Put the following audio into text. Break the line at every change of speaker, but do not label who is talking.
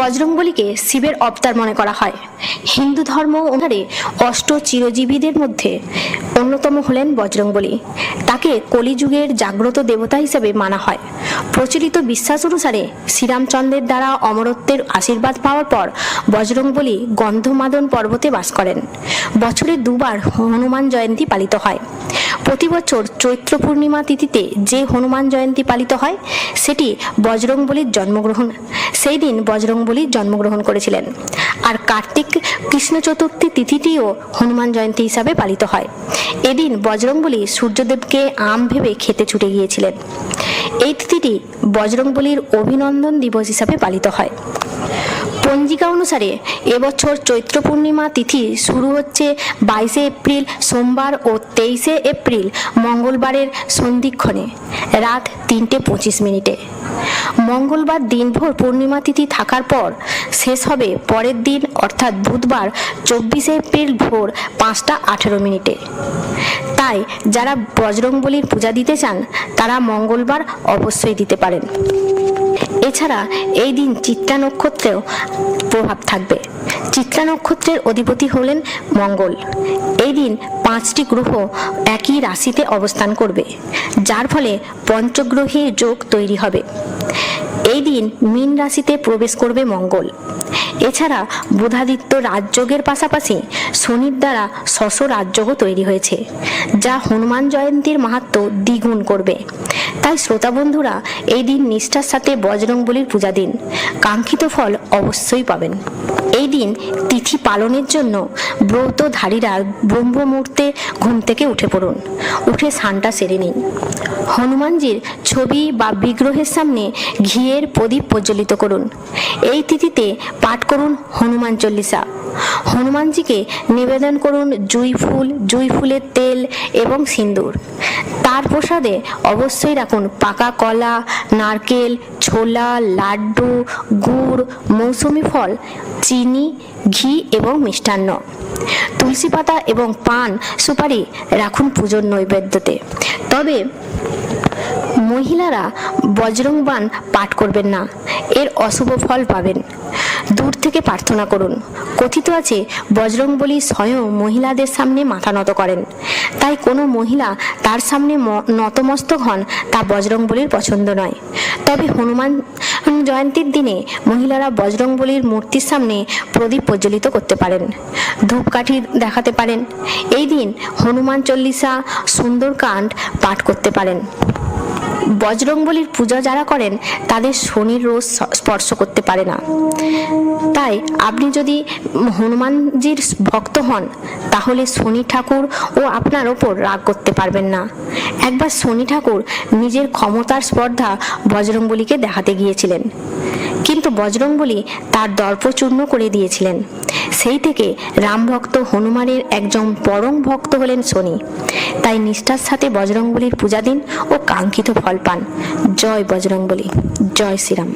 বজরংবলীকে শিবের অবতার মনে করা হয়। হিন্দু ধর্ম অনুসারে অষ্ট চিরজীবীদের মধ্যে অন্যতম হলেন বজরংবলী। তাকে কলিযুগের জাগ্রত দেবতা হিসেবে মানা হয়। প্রচলিত বিশ্বাস অনুসারে শ্রীরামচন্দ্রের দ্বারা অমরত্বের আশীর্বাদ পাওয়ার পর বজরংবলী গন্ধমাদন পর্বতে বাস করেন। বছরে দুবার হনুমান জয়ন্তী পালিত হয়। প্রতি বছর চৈত্র পূর্ণিমা তিথিতে যে হনুমান জয়ন্তী পালিত হয়, সেটি বজরংবলীর জন্মগ্রহণ। সেই দিন বজরংবলী জন্মগ্রহণ করেছিলেন। আর কার্তিক কৃষ্ণ চতুর্থী তিথিটিও হনুমান জয়ন্তী হিসাবে পালিত হয়। এদিন বজরংবলী সূর্যদেবকে আম ভেবে খেতে ছুটে গিয়েছিলেন। এই তিথিটি বজরংবলীর অভিনন্দন দিবস হিসাবে পালিত হয়। পঞ্জিকা অনুসারে এবছর চৈত্র পূর্ণিমা তিথি শুরু হচ্ছে বাইশে এপ্রিল, সোমবার ও তেইশে এপ্রিল, মঙ্গলবারের সন্ধিক্ষণে, রাত তিনটে পঁচিশ মিনিটে। মঙ্গলবার দিনভর পূর্ণিমা তিথি থাকার পর শেষ হবে পরের দিন, অর্থাৎ বুধবার চব্বিশে এপ্রিল ভোর পাঁচটা আঠেরো মিনিটে। তাই যারা বজরংবলীর পূজা দিতে চান, তারা মঙ্গলবার অবশ্যই দিতে পারেন। এছাড়া এই দিন চিত্রা নক্ষত্রেও প্রভাব থাকবে। চিত্রা নক্ষত্রের অধিপতি হলেন মঙ্গল। এই দিন পাঁচটি গ্রহ একই রাশিতে অবস্থান করবে, যার ফলে পঞ্চগ্রহী যোগ তৈরি হবে। এই দিন মীন রাশিতে প্রবেশ করবে মঙ্গল। এছাড়া বুধাদিত্য রাজযোগের পাশাপাশি শনির দ্বারা শশ রাজযোগও তৈরি হয়েছে, যা হনুমান জয়ন্তীর মাহাত্ম দ্বিগুণ করবে। তাই শ্রোতা বন্ধুরা, এই দিন নিষ্ঠার সাথে বজরংবলির পূজা দিন। কাঙ্ক্ষিত ফল অবশ্যই পাবেন। এই দিন তিথি পালনের জন্য ব্রতধারীরা ব্রহ্ম মুহূর্তে ঘুম থেকে উঠে পড়ুন। উঠে স্নানটা সেরে নিন। হনুমানজির ছবি বা বিগ্রহের সামনে ঘিয়ের প্রদীপ প্রজ্বলিত করুন। এই তিথিতে পাঠ করুন হনুমান চল্লিশা। হনুমানজিকে নিবেদন করুন জুই ফুল, জুই ফুলের তেল এবং সিন্দুর। তার প্রসাদে অবশ্যই রাখুন পাকা কলা, নারকেল, ছোলা, লাড্ডু, গুড়, মৌসুমি ফল, চিনি, ঘি এবং মিষ্টান্ন। তুলসী পাতা এবং পান সুপারি রাখুন পুজোর নৈবেদ্যতে। তবে মহিলারা বজরংবান পাঠ করবেন না, এর অশুভ ফল পাবেন। দূর থেকে প্রার্থনা করুন। কথিত আছে, বজরংবলী স্বয়ং মহিলাদের সামনে মাথা নত করেন। তাই কোনো মহিলা তার সামনে নতমস্তক হন তা বজরংবলীর পছন্দ নয়। তবে হনুমান জয়ন্তীর দিনে মহিলারা বজরংবলীর মূর্তির সামনে প্রদীপ প্রজ্বলিত করতে পারেন। ধূপকাঠি দেখাতে পারেন। এই দিন হনুমান চল্লিশা সুন্দরকাণ্ড পাঠ করতে পারেন। বজরংবলীর পূজা যারা করেন, তাদের শনির রোজ স্পর্শ করতে পারে না। তাই আপনি যদি হনুমানজির ভক্ত হন, তাহলে শনি ঠাকুর ও আপনার ওপর রাগ করতে পারবেন না। একবার শনি ঠাকুর নিজের ক্ষমতার স্পর্ধা বজরংবলীকে দেখাতে গিয়েছিলেন। কিন্তু বজরংবলী তার দর্প চূর্ণ করে দিয়েছিলেন। সেই থেকে রাম ভক্ত হনুমানের একজন পরম ভক্ত হলেন শনি। তাই নিষ্ঠার সাথে বজরংবলির পূজা দিন ও কাঙ্ক্ষিত ফল পান। জয় বজরংবলী। জয় শ্রীরাম।